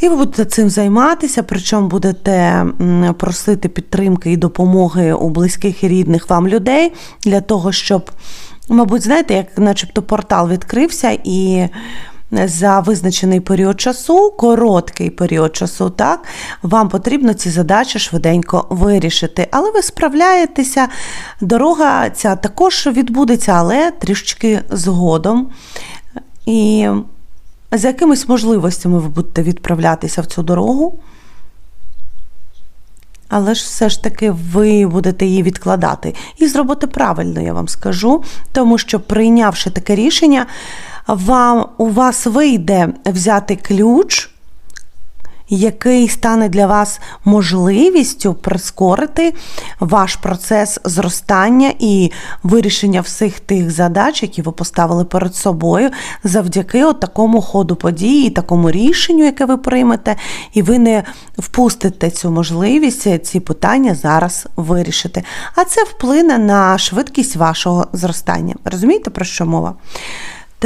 І ви будете цим займатися, причому будете просити підтримки і допомоги у близьких і рідних вам людей для того, щоб, мабуть, знаєте, як начебто портал відкрився і. За визначений період часу, короткий період часу, так, вам потрібно ці задачі швиденько вирішити. Але ви справляєтеся, дорога ця також відбудеться, але трішечки згодом. І з якимись можливостями ви будете відправлятися в цю дорогу. Але ж все ж таки ви будете її відкладати. І зробити правильно, я вам скажу, тому що прийнявши таке рішення, вам, у вас вийде взяти ключ, який стане для вас можливістю прискорити ваш процес зростання і вирішення всіх тих задач, які ви поставили перед собою, завдяки от такому ходу подій і такому рішенню, яке ви приймете, і ви не впустите цю можливість ці питання зараз вирішити. А це вплине на швидкість вашого зростання. Розумієте, про що мова?